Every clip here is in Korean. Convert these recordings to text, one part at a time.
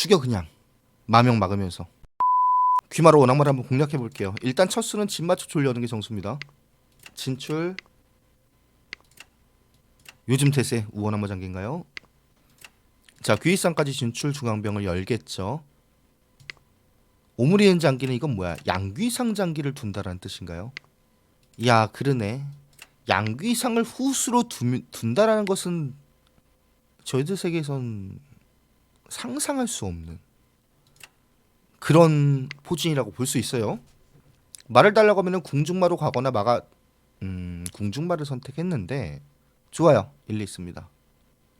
죽여 그냥 마명 막으면서 귀마로 원악마를 한번 공략해 볼게요. 일단 첫 수는 진 맞춰 졸려는 게 정수입니다. 진출 요즘 태세 우원악마 장기인가요? 자 귀일산까지 진출 중앙병을 열겠죠. 오므리엔 장기는 이건 뭐야? 양귀상 장기를 둔다라는 뜻인가요? 야 그러네. 양귀상을 후수로 두, 둔다라는 것은 저희들 세계에선 상상할 수 없는 그런 포진이라고 볼 수 있어요. 말을 달라고 하면은 궁중마로 가거나 마가 음, 궁중마를 선택했는데 좋아요. 일리 있습니다.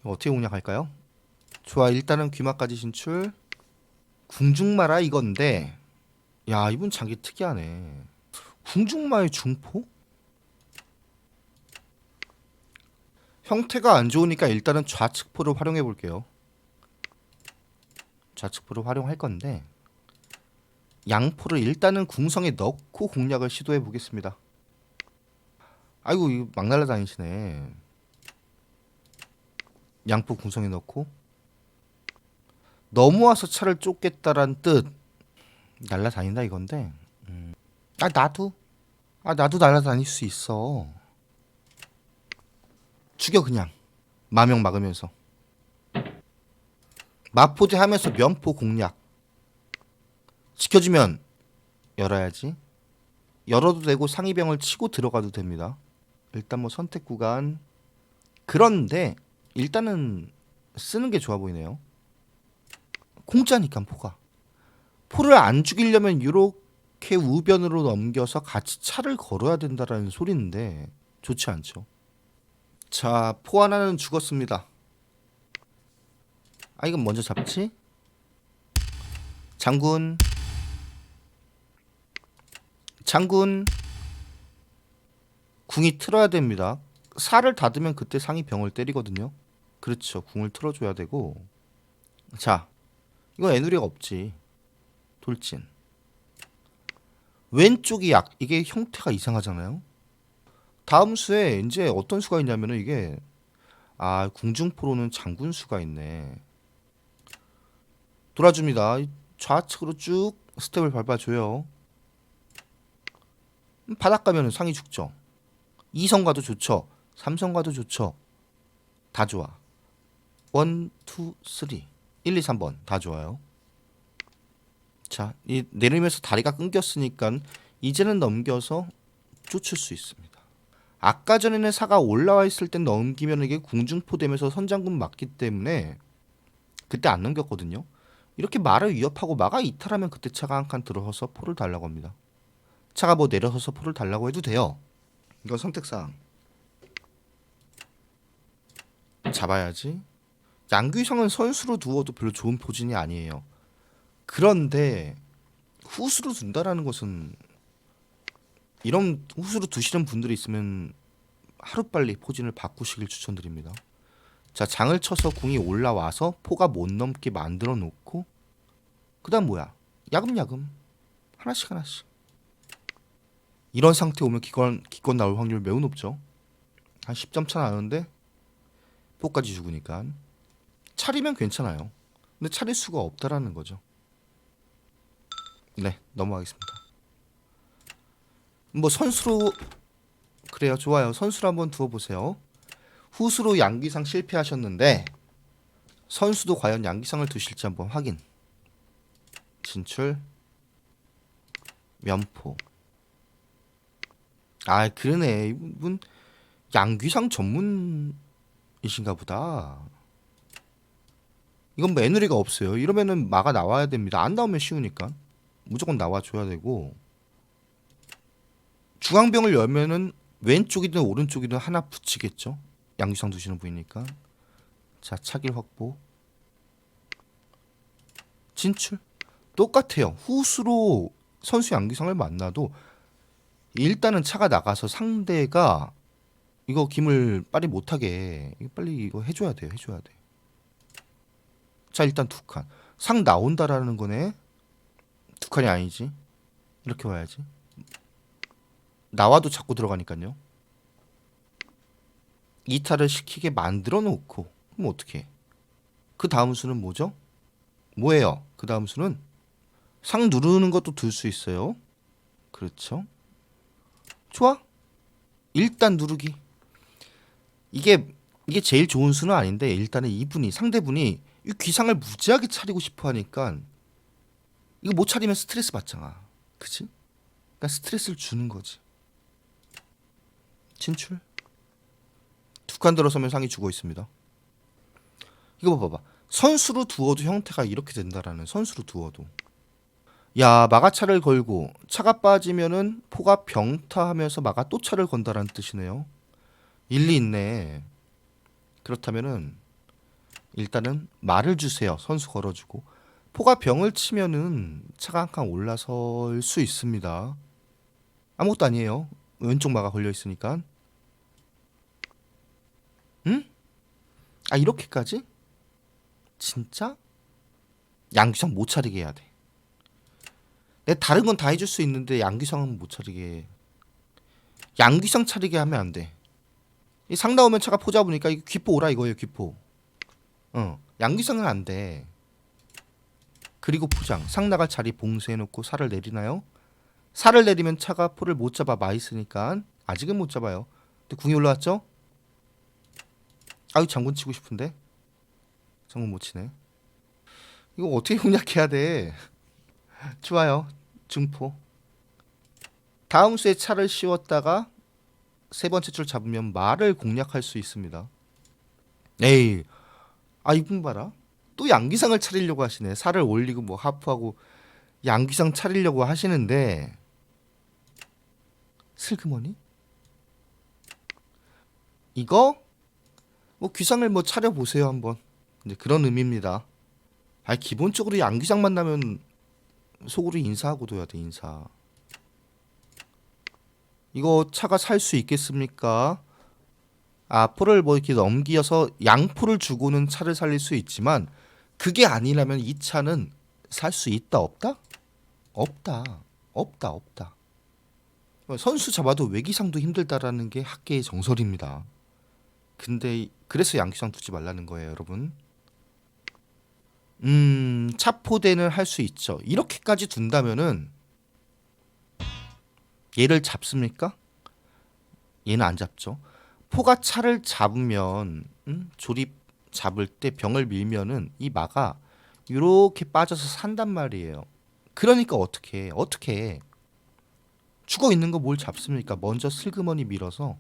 어떻게 공략할까요? 좋아. 일단은 귀마까지 진출. 궁중마라 이건데 야, 이분 장기 특이하네. 궁중마의 중포? 형태가 안 좋으니까 일단은 좌측포를 활용해 볼게요. 좌측포를 활용할 건데 양포를 일단은 궁성에 넣고 공략을 시도해 보겠습니다. 아이고 막 날라다니시네. 양포 궁성에 넣고 넘어와서 차를 쫓겠다란 뜻 날라다닌다 이건데 음. 아 나도 아 나도 날라다닐 수 있어 죽여 그냥 마명 막으면서 마포대 하면서 면포 공략. 지켜주면 열어야지. 열어도 되고 상위병을 치고 들어가도 됩니다. 일단 뭐 선택 구간. 그런데 일단은 쓰는 게 좋아 보이네요. 공짜니까 포가. 포를 안 죽이려면 이렇게 우변으로 넘겨서 같이 차를 걸어야 된다라는 소리인데 좋지 않죠. 자, 포 하나는 죽었습니다. 아, 이건 먼저 잡지? 장군. 장군. 궁이 틀어야 됩니다. 살을 닫으면 그때 상이 병을 때리거든요. 그렇죠. 궁을 틀어줘야 되고. 자, 이건 애누리가 없지. 돌진. 왼쪽이 약, 이게 형태가 이상하잖아요. 다음 수에 이제 어떤 수가 있냐면은 이게 아 궁중포로는 장군 수가 있네. 돌아줍니다. 좌측으로 쭉 스텝을 밟아줘요. 음, 바닥 가면은 상이 죽죠. 2선 가도 좋죠. 3선 가도 좋죠. 다 좋아. 1, 2, 3. 1, 2, 3번 다 좋아요. 자, 이 내리면서 다리가 끊겼으니까 이제는 넘겨서 쫓을 수 있습니다. 아까 전에는 사가 올라와 있을 땐 넘기면 이게 궁중포 되면서 선장군 맞기 때문에 그때 안 넘겼거든요. 이렇게 말을 위협하고 마가 이탈하면 그때 차가 한 칸 들어서서 포를 달라고 합니다. 차가 뭐 내려서서 포를 달라고 해도 돼요. 이건 선택사항. 잡아야지. 양귀성은 선수로 두어도 별로 좋은 포진이 아니에요. 그런데 후수로 둔다라는 것은 이런 후수로 두시는 분들이 있으면 하루빨리 포진을 바꾸시길 추천드립니다. 자 장을 쳐서 궁이 올라와서 포가 못 넘게 만들어 놓고 그다음 뭐야 야금야금 하나씩 하나씩 이런 상태 오면 기권 기권 나올 확률 매우 높죠. 한 10점 차 나는데 포까지 죽으니까 차리면 괜찮아요. 근데 차릴 수가 없다라는 거죠. 네 넘어가겠습니다. 뭐 선수로 그래요 좋아요 선수로 한번 두어 보세요 후수로 양기상 실패하셨는데 선수도 과연 양기상을 두실지 한번 확인 진출 면포 아 그러네 이분 양귀상 전문이신가 보다 이건 뭐 애누리가 없어요 이러면은 마가 나와야 됩니다 안 나오면 쉬우니까 무조건 나와줘야 되고 중앙병을 열면은 왼쪽이든 오른쪽이든 하나 붙이겠죠. 양규상 두시는 분이니까. 자, 차길 확보. 진출. 똑같아요. 후수로 선수 양규상을 만나도 일단은 차가 나가서 상대가 이거 김을 빨리 못하게 빨리 이거 해줘야 돼요. 해줘야 돼. 자, 일단 두 칸. 상 나온다라는 거네. 두 칸이 아니지. 이렇게 와야지. 나와도 자꾸 들어가니까요. 이탈을 시키게 만들어 놓고 그럼 어떻게? 그 다음 수는 뭐죠? 뭐예요? 그 다음 수는 상 누르는 것도 둘 수 있어요. 그렇죠? 좋아. 일단 누르기. 이게 이게 제일 좋은 수는 아닌데 일단은 이분이 상대분이 이 귀상을 무지하게 차리고 싶어 하니까 이거 못 차리면 스트레스 받잖아. 그치? 그러니까 스트레스를 주는 거지. 진출. 두 칸 들어서면 상이 죽어 있습니다. 이거 봐봐. 선수로 두어도 형태가 이렇게 된다라는 선수로 두어도. 야 마가차를 걸고 차가 빠지면은 포가 병타하면서 마가 또 차를 건다라는 뜻이네요. 일리 있네. 그렇다면은 일단은 말을 주세요. 선수 걸어주고 포가 병을 치면은 차가 한 칸 올라설 수 있습니다. 아무것도 아니에요. 왼쪽 마가 걸려 있으니까. 응? 아 이렇게까지? 진짜? 양귀상 못 차리게 해야 돼. 내 다른 건 다 해줄 수 있는데 양귀상은 못 차리게. 해. 양귀상 차리게 하면 안 돼. 이상 나오면 차가 포 잡으니까 이거 귀포 오라 이거예요 귀포. 어 양귀상은 안 돼. 그리고 포장 상 나갈 자리 봉쇄해놓고 살을 내리나요? 살을 내리면 차가 포를 못 잡아 마이스니까 아직은 못 잡아요. 근데 궁이 올라왔죠? 아유 장군 치고 싶은데 장군 못 치네. 이거 어떻게 공략해야 돼? 좋아요. 중포. 다음 수에 차를 씌웠다가 세 번째 줄 잡으면 말을 공략할 수 있습니다. 에이, 아 이분 봐라. 또 양귀상을 차리려고 하시네. 살을 올리고 뭐 하프하고 양귀상 차리려고 하시는데 슬그머니? 이거 뭐 귀상을 뭐 차려 보세요 한번. 이제 그런 의미입니다. 아 기본적으로 양귀상 만나면 속으로 인사하고 둬야 돼 인사. 이거 차가 살 수 있겠습니까? 아, 포를 뭐 이렇게 넘기어서 양포를 주고는 차를 살릴 수 있지만 그게 아니라면 이 차는 살 수 있다 없다? 없다. 없다 없다. 선수 잡아도 외기상도 힘들다라는 게 학계의 정설입니다. 근데 그래서 양기상 두지 말라는 거예요, 여러분. 음, 차포대는 할 수 있죠. 이렇게까지 둔다면은 얘를 잡습니까? 얘는 안 잡죠. 포가 차를 잡으면 음, 조립 잡을 때 병을 밀면은 이 마가 이렇게 빠져서 산단 말이에요. 그러니까 어떻게 해? 어떻게 해? 죽어 있는 거 뭘 잡습니까? 먼저 슬그머니 밀어서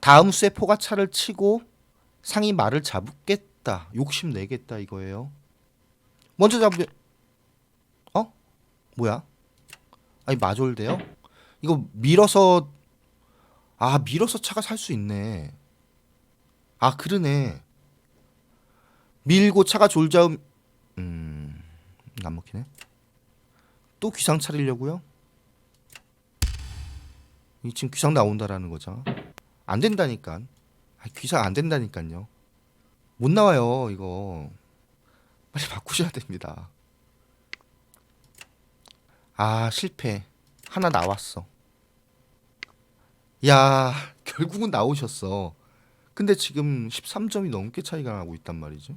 다음 수에 포가 차를 치고 상이 말을 잡겠 다. 욕심 내겠다 이거예요. 먼저 잡으면 어? 뭐야? 아니 마졸대요? 이거 밀어서 아 밀어서 차가 살 수 있네. 아 그러네. 밀고 차가 졸자음 음 안 먹히네. 또 귀상 차리려고요? 이 지금 귀상 나온다라는 거죠. 안 된다니까. 아, 귀상 안 된다니까요. 못 나와요 이거. 빨리 바꾸셔야 됩니다. 아 실패. 하나 나왔어. 야 결국은 나오셨어. 근데 지금 13점이 넘게 차이가 나고 있단 말이죠.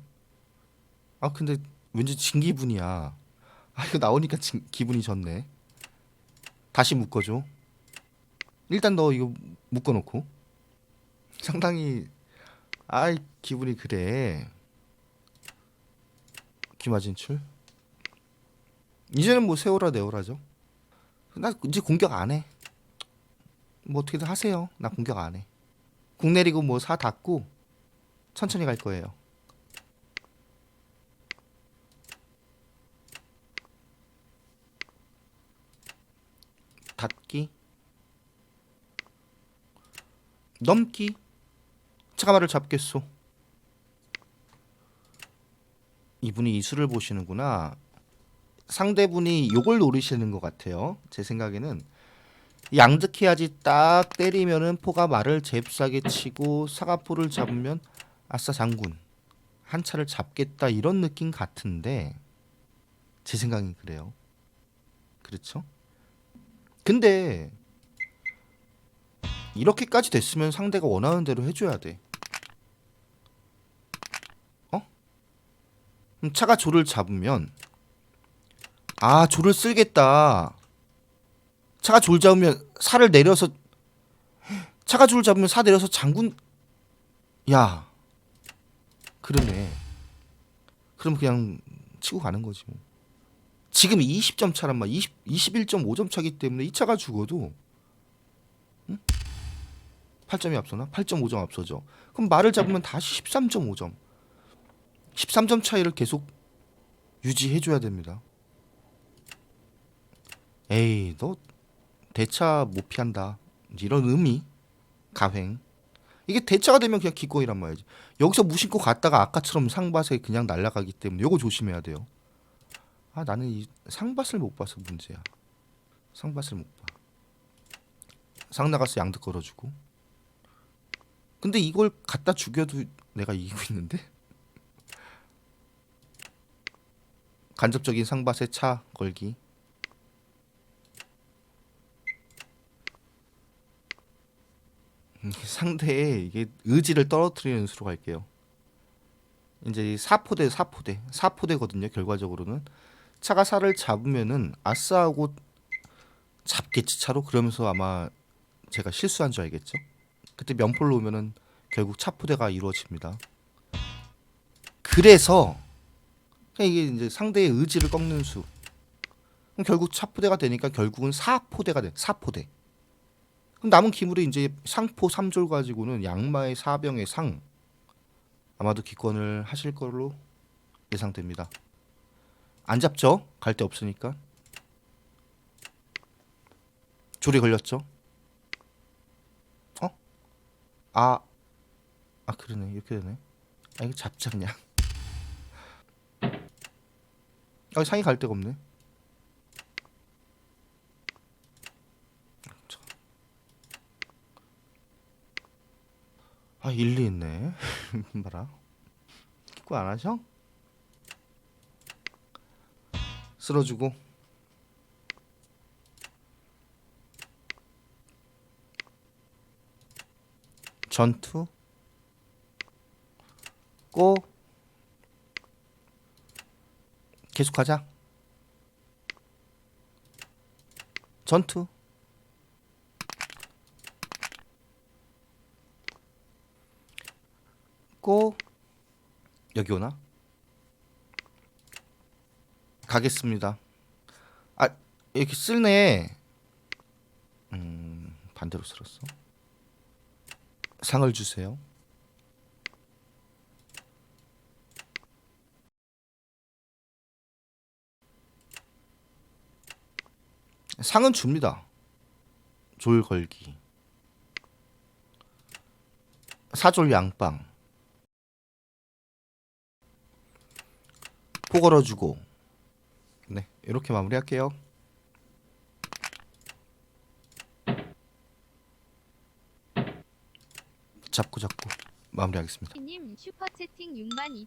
아 근데 왠지 진 기분이야. 아 이거 나오니까 진, 기분이 좋네. 다시 묶어줘. 일단 너 이거 묶어놓고. 상당히 아이 기분이 그래 기마 진출 이제는 뭐 세오라 내오라죠. 나 이제 공격 안 해. 뭐 어떻게든 하세요. 나 공격 안 해. 국 내리고 뭐 사 닫고 천천히 갈 거예요. 닫기 넘기 차가마를 잡겠소. 이분이 이수를 보시는구나. 상대분이 요걸 노리시는 것 같아요. 제 생각에는 양득해야지 딱 때리면은 포가 말을 잽싸게 치고 사과포를 잡으면 아싸 장군 한 차를 잡겠다 이런 느낌 같은데 제 생각엔 그래요. 그렇죠? 근데 이렇게까지 됐으면 상대가 원하는 대로 해줘야 돼. 차가 조를 잡으면 아 조를 쓸겠다. 차가 조를 잡으면 살을 내려서 차가 조를 잡으면 사 내려서 장군 야 그러네. 그럼 그냥 치고 가는 거지 뭐. 지금 20점 차란 말 20, 21.5점 차기 때문에 이 차가 죽어도 응? 8점이 앞서나? 8.5점 앞서죠. 그럼 말을 잡으면 다시 13.5점. 13점 차이를 계속 유지해 줘야 됩니다. 에이, 너 대차 못 피한다. 이런 의미. 가횡. 이게 대차가 되면 그냥 기권이란 말이지. 여기서 무심코 갔다가 아까처럼 상밭에 그냥 날아가기 때문에 요거 조심해야 돼요. 아, 나는 이 상밭을 못 봐서 문제야. 상밭을 못 봐. 상 나가서 양득 걸어주고. 근데 이걸 갖다 죽여도 내가 이기고 있는데? 간접적인 상밭에 차 걸기. 음, 상대의 이게 의지를 떨어뜨리는 수로 갈게요. 이제 이 사포대 사포대 사포대거든요. 결과적으로는 차가 살을 잡으면은 아싸하고 잡겠지 차로 그러면서 아마 제가 실수한 줄 알겠죠. 그때 면폴로 오면은 결국 차포대가 이루어집니다. 그래서 그냥 이게 이제 상대의 의지를 꺾는 수. 그럼 결국 차포대가 되니까 결국은 사포대가 돼. 사포대. 그럼 남은 기물이 이제 상포 3졸 가지고는 양마의 사병의 상 아마도 기권을 하실 걸로 예상됩니다. 안 잡죠? 갈 데 없으니까. 조리 걸렸죠? 어? 아, 아 그러네 이렇게 되네. 아 이거 잡자 그냥. 아 상이 갈 데가 없네. 자. 아 일리 있네. 봐라. 기권 안 하셔? 쓸어주고. 전투. 고. 계속하자. 전투. 고. 여기 오나? 가겠습니다. 아 이렇게 쓸네. 음 반대로 쓸었어. 상을 주세요. 상은 줍니다. 졸 걸기. 사졸 양빵. 포 걸어주고. 네, 이렇게 마무리할게요. 잡고 잡고 마무리하겠습니다. 님 슈퍼 채팅 6만